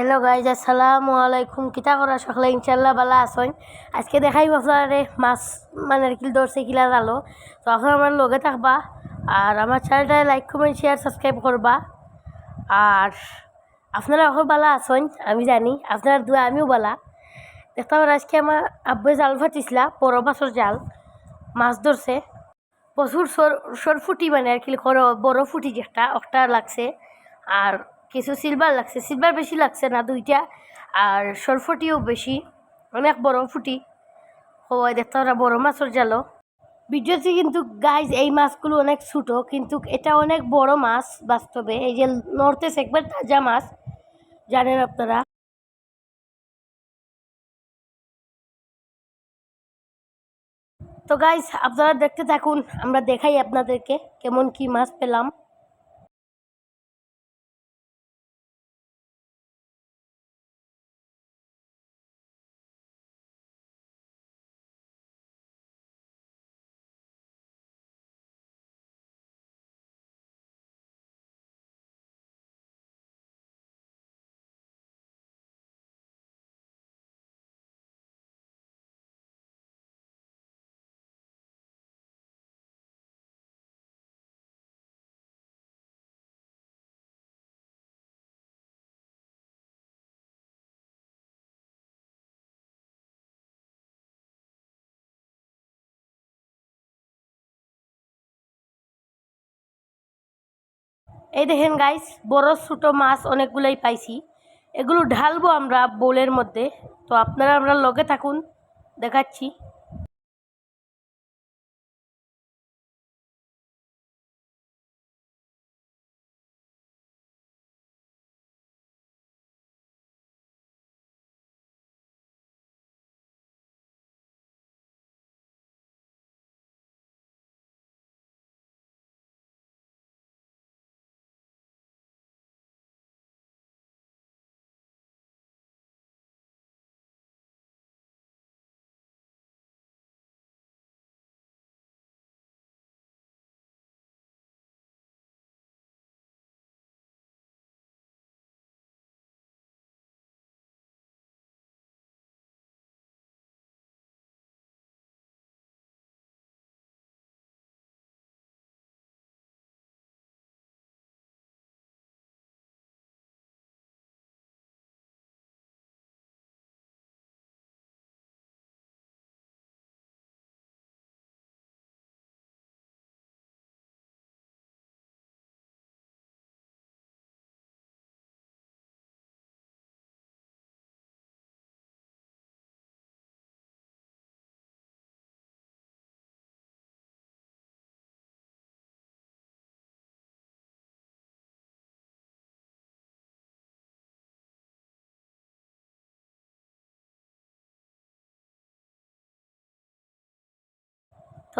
Hello guys আসসালামু আলাইকুম কিতা করা সকালে ইনশাল্লাহ বালা আসন আজকে দেখাইব আপনারে মাছ মানে আর কি ধরছে কিলা জালো তো এখন আমার লগে থাকবা আর আমার চ্যানেলটা লাইক কমেন্ট শেয়ার সাবস্ক্রাইব করবা আর আপনারা এখন বালা আসন আমি জানি আপনার দুয়া আমিও বালা দেখতে পারেন আজকে আমার আব্বু জাল ফাটিছিলা বড় মাছের জাল মাছ ধরছে প্রচুর সর সর ফুটি মানে আর কি বড় ফুটি যেটা একটা লাগছে আর কিছু সিলভার লাগছে। সিলভার বেশি লাগছে না দুইটা, আর সরফুটিও বেশি। অনেক বড় ফুটি। হওয়াই দেখতে ওরা বড় মাছের জালো ভিডিওতে কিন্তু গাইজ এই মাছগুলো অনেক ছোটো, কিন্তু এটা অনেক বড় মাছ বাস্তবে। এই যে নর্থে একবার তাজা মাছ, জানেন আপনারা। তো গাইজ আপনারা দেখতে থাকুন, আমরা দেখাই আপনাদেরকে কেমন কি মাছ পেলাম। এই দেখেন গাইস বড় ছোটো মাছ অনেকগুলোই পাইছি। এগুলো ঢালবো আমরা বোলের মধ্যে। তো আপনারা আমরা লগে থাকুন, দেখাচ্ছি।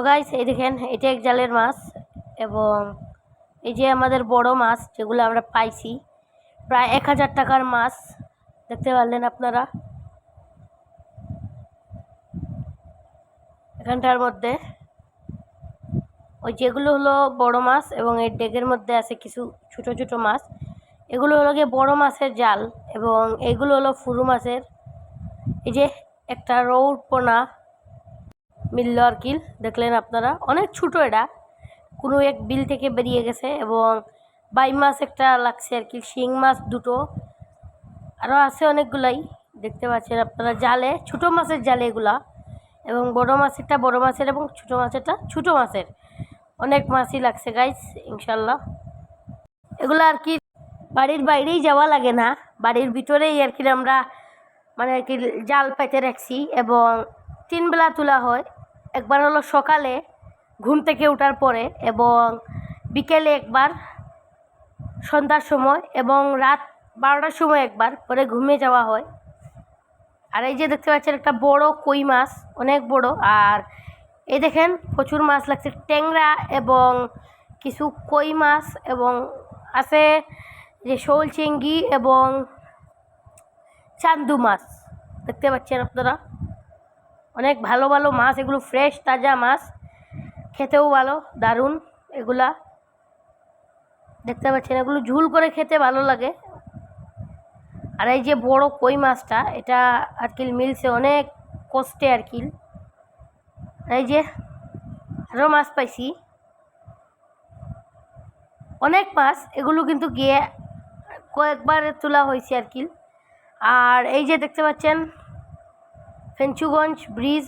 তো গাইস এই দেখেন এটা এক জালের মাছ এবং এই যে আমাদের বড় মাছ যেগুলো আমরা পাইছি, প্রায় এক হাজার টাকার মাছ, দেখতে পারলেন আপনারা? এখানটার মধ্যে ওই যেগুলো হলো বড় মাছ এবং এই ডেগের মধ্যে আছে কিছু ছোট ছোট মাছ। এগুলো হলো গিয়ে বড় মাছের জাল এবং এগুলো হলো ফুরু মাছের। এই যে একটা রৌর পোনা মিলল আর কি দেখলেন আপনারা? অনেক ছোটো এটা। কোনো এক বিল থেকে বেরিয়ে গেছে এবং বাই মাছ একটা লাগছে আর কি, শিং মাছ দুটো। আরও আছে অনেকগুলাই, দেখতে পাচ্ছেন আপনারা জালে, ছোটো মাছের জালে এগুলা। এবং বড় মাছেরটা বড় মাছের এবং ছোটো মাছেরটা ছোটো মাছের। অনেক মাছই লাগছে গাইজ ইনশাল্লাহ এগুলো আর কি বাড়ির বাইরেই যাওয়া লাগে না। বাড়ির ভিতরেই আর কি আমরা মানে আর কি জাল পেতে রাখছি এবং তিন বেলা তোলা হয়। একবার হলো সকালে ঘুম থেকে ওঠার পরে এবং বিকেলে একবার সন্ধ্যার সময় এবং রাত বারোটার সময় একবার পরে ঘুমিয়ে যাওয়া হয়। আর এই যে দেখতে পাচ্ছেন একটা বড় কই মাছ, অনেক বড়। আর এই দেখেন প্রচুর মাছ লাগছে, ট্যাংরা এবং কিছু কই মাছ এবং আছে যে শোল, চিংড়ি এবং চান্দু মাছ। দেখতে পাচ্ছেন আপনারা? অনেক ভালো ভালো মাছ, এগুলো ফ্রেশ তাজা মাছ। খেতেও ভালো, দারুণ, এগুলা। দেখতে পাচ্ছেন, এগুলো ঝুল করে খেতে ভালো লাগে। আর এই যে বড় কই মাছটা, এটা আর কি মিলছে অনেক কষ্টে আর কি এই যে আরও মাছ পাইছি। অনেক মাছ, এগুলো কিন্তু গিয়ে কয়েকবার তোলা হয়েছে আর কি আর এই যে দেখতে পাচ্ছেন ফেঞ্চুগঞ্জ ব্রিজ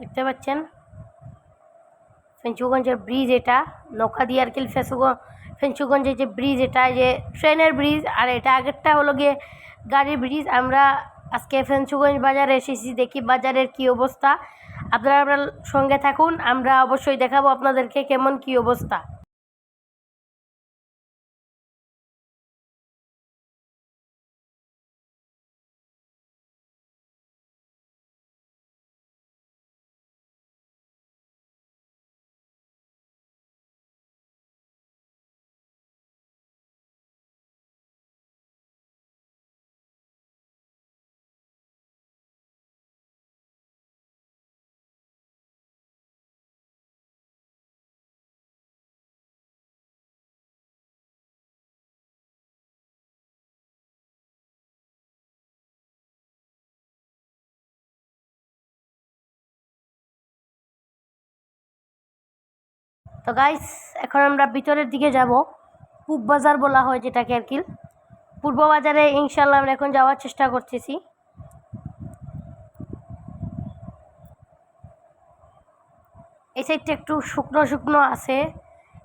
দেখতে পাচ্ছেন? ফেঞ্চুগঞ্জের ব্রিজ এটা। নৌকা দিয়ে আর কি ফেসুগঞ্জ ফেঞ্চুগঞ্জের যে ব্রিজ এটা যে ট্রেনের ব্রিজ আর এটা আগেরটা হলো গিয়ে গাড়ির ব্রিজ আমরা আজকে ফেঞ্চুগঞ্জ বাজারে এসেছি, দেখি বাজারের কি অবস্থা। আপনারা আপনার সঙ্গে থাকুন, আমরা অবশ্যই দেখাবো আপনাদেরকে কেমন কি অবস্থা। তো গাইস এখন আমরা ভিতরের দিকে যাব। পূব বাজার বলা হয় যেটাকে আর কি। পূর্ব বাজারে ইনশাল্লাহ আমরা এখন যাওয়ার চেষ্টা করতেছি। এই সাইডটা একটু শুকনো শুকনো আছে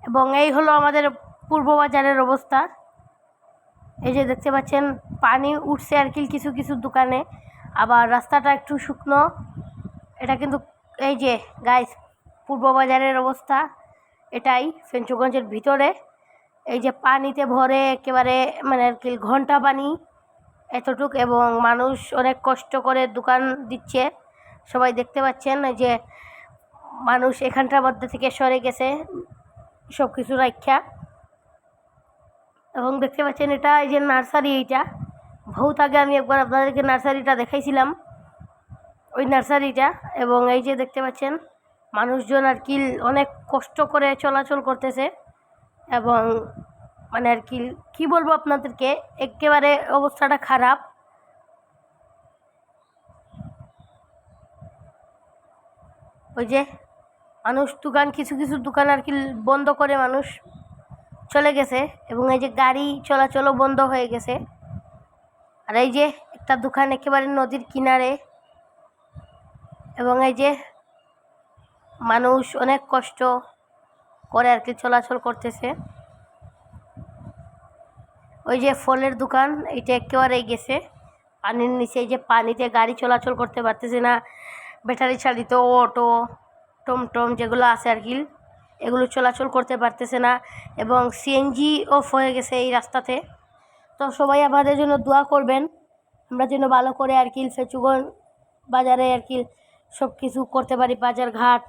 এবং এই হলো আমাদের পূর্ব বাজারের অবস্থা। এই যে দেখতে পাচ্ছেন, পানি উঠছে আর কি কিছু কিছু দোকানে। আবার রাস্তাটা একটু শুকনো। এটা কিন্তু এই যে গাইস পূর্ব বাজারের অবস্থা। এটাই ফেঞ্চুগঞ্জের ভিতরে। এই যে পানিতে ভরে একেবারে মানে আর কি ঘণ্টা পানি এতটুক এবং মানুষ অনেক কষ্ট করে দোকান দিচ্ছে। সবাই দেখতে পাচ্ছেন যে মানুষ এখানটার মধ্যে থেকে সরে গেছে সব কিছু রাখা এবং দেখতে পাচ্ছেন এটা এই যে নার্সারি এইটা। বহুত আগে আমি একবার আপনাদেরকে নার্সারিটা দেখাইছিলাম। ওই নার্সারিটা এবং এই যে দেখতে পাচ্ছেন মানুষজন আর কি অনেক কষ্ট করে চলাচল করতেছে এবং মানে আর কি, কী বলব আপনাদেরকে? একেবারে অবস্থাটা খারাপ। ওই যে মানুষ দোকান, কিছু কিছু দোকান আর কি বন্ধ করে মানুষ চলে গেছে এবং এই যে গাড়ি চলাচলও বন্ধ হয়ে গেছে। আর এই যে একটা দোকান একেবারে নদীর কিনারে এবং এই যে মানুষ অনেক কষ্ট করে আর কি চলাচল করতেছে। ওই যে ফলের দোকান, এটা একেবারেই গেছে। পানির নিচে এই যে পানিতে গাড়ি চলাচল করতে পারতেছে না। ব্যাটারি চালিত অটো, টমটম যেগুলো আছে আর কি, এগুলো চলাচল করতে পারতেছে না এবং সিএনজি অফ হয়ে গেছে এই রাস্তাতে। তো সবাই আমাদের জন্য দোয়া করবেন, আমরা যেন ভালো করে আর কি ফেচুগঞ্জ বাজারে আর কি সব কিছু করতে পারি বাজার ঘাট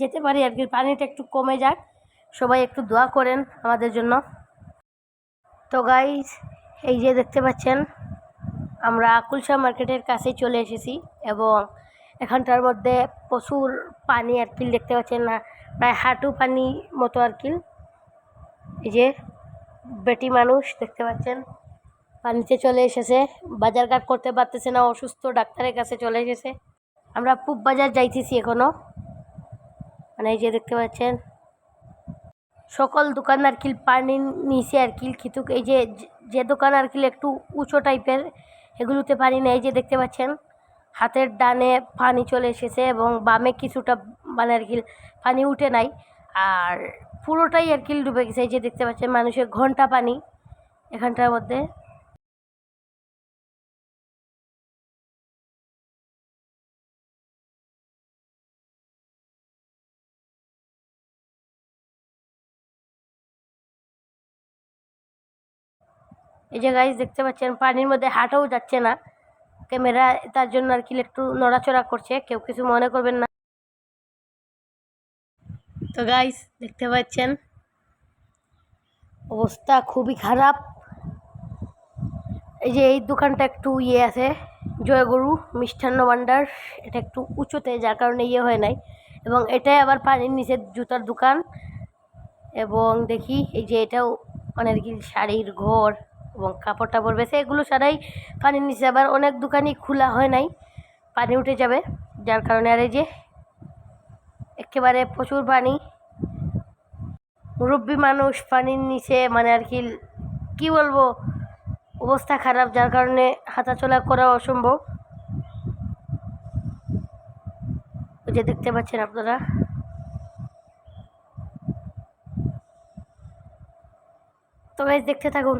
যেতে পারি আর কি, পানিটা একটু কমে যাক। সবাই একটু দোয়া করেন আমাদের জন্য। তো গাইজ এই যে দেখতে পাচ্ছেন, আমরা কুলশা মার্কেটের কাছে চলে এসেছি এবং এখানটার মধ্যে প্রচুর পানি আর কি দেখতে পাচ্ছেন না, প্রায় হাঁটু পানি মতো আর কি। এই যে বেটি মানুষ দেখতে পাচ্ছেন, পানিতে চলে এসেছে, বাজারঘাট করতে পারতেছে না, অসুস্থ, ডাক্তারের কাছে চলে এসেছে। আমরা পুব বাজার যাইতেছি এখনও মানে এই যে দেখতে পাচ্ছেন। সকল দোকান আর কি পানির নিচে আর কি কিন্তু এই যে যে দোকান আর কি একটু উঁচু টাইপের, এগুলোতে পানি নেই। যে দেখতে পাচ্ছেন, হাতের ডানে পানি চলে এসেছে এবং বামে কিছুটা মানে আর কি পানি উঠে নাই। আর পুরোটাই আর কি ডুবে গেছে। এই যে দেখতে পাচ্ছেন, মানুষের ঘণ্টা পানি এখানটার মধ্যে। এই যে গাইজ দেখতে পাচ্ছেন, পানির মধ্যে হাঁটাও যাচ্ছে না। ক্যামেরা তার জন্য আর কি একটু নড়াচড়া করছে, কেউ কিছু মনে করবেন না। তো গাইজ দেখতে পাচ্ছেন, অবস্থা খুবই খারাপ। এই যে এই দোকানটা একটু ইয়ে আছে, জয়গরু মিষ্টান্ন ভাণ্ডার এটা একটু উঁচুতে, যার কারণে ইয়ে হয় নাই। এবং এটাই আবার পানির নিচে জুতার দোকান। এবং দেখি, এই যে এটাও অনেক শাড়ির ঘর। এবং কাপড় টাপড় বেছে এগুলো সারাই পানির নিচে আবার অনেক দোকানই খোলা হয় নাই। পানি উঠে যাবে, যার কারণে আর এই যে একেবারে প্রচুর পানি। মুরব্বী মানুষ পানির নিচে মানে আর কি, কী বলব, অবস্থা খারাপ, যার কারণে হাঁটাচলা করা অসম্ভব। ওই যে দেখতে পাচ্ছেন আপনারা। তো গাইজ দেখতে থাকুন।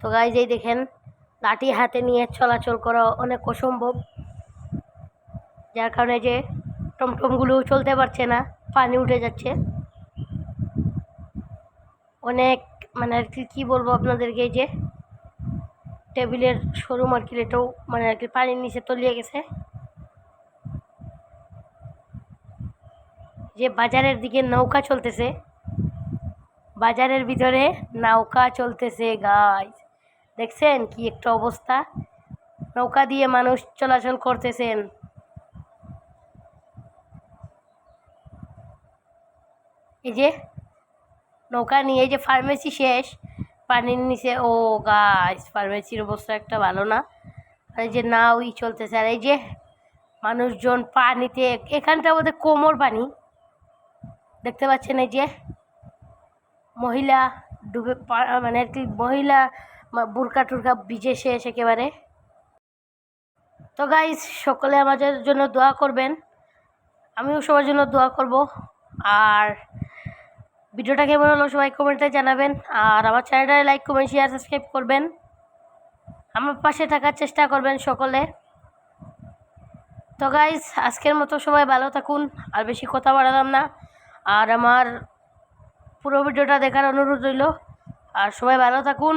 তো গাইজ এই দেখেন, লাঠি হাতে নিয়ে চলাচল করা অনেক অসম্ভব। যার কারণে যে টমটমগুলো চলতে পারছে না, পানি উঠে যাচ্ছে। অনেক মানে আর কি, কী বলব আপনাদেরকে যে টেবিলের শোরুম আর কি, এটাও মানে আর কি, পানির নিচে তলিয়ে গেছে। যে বাজারের দিকে নৌকা চলতেছে, বাজারের ভিতরে নৌকা চলতেছে গাইজ দেখছেন কি একটা অবস্থা? নৌকা দিয়ে মানুষ চলাচল করতেছেন। এই যে নৌকা নিয়ে যে ফার্মেসি শেষ পানির নিচে, ও গাছ ফার্মেসির অবস্থা একটা ভালো না। আর এই যে নাওই চলতেছে, আর এই যে মানুষজন পানিতে, এখানটা বোধহয় কোমর পানি। দেখতে পাচ্ছেন এই যে মহিলা ডুবে মানে মহিলা বুরকা টুরকা ভিজে শেষ একেবারে। তো গাইজ সকলে আমাদের জন্য দোয়া করবেন। আমিও সবার জন্য দোয়া করব। আর ভিডিওটা কেমন হলো সবাই কমেন্টে জানাবেন। আর আমার চ্যানেলটা লাইক কমেন্ট শেয়ার সাবস্ক্রাইব করবেন। আমার পাশে থাকার চেষ্টা করবেন সকলে। তো গাইজ আজকের মতো সবাই ভালো থাকুন। আর বেশি কথা বাড়ালাম না। আর আমার পুরো ভিডিওটা দেখার অনুরোধ রইল। আর সবাই ভালো থাকুন।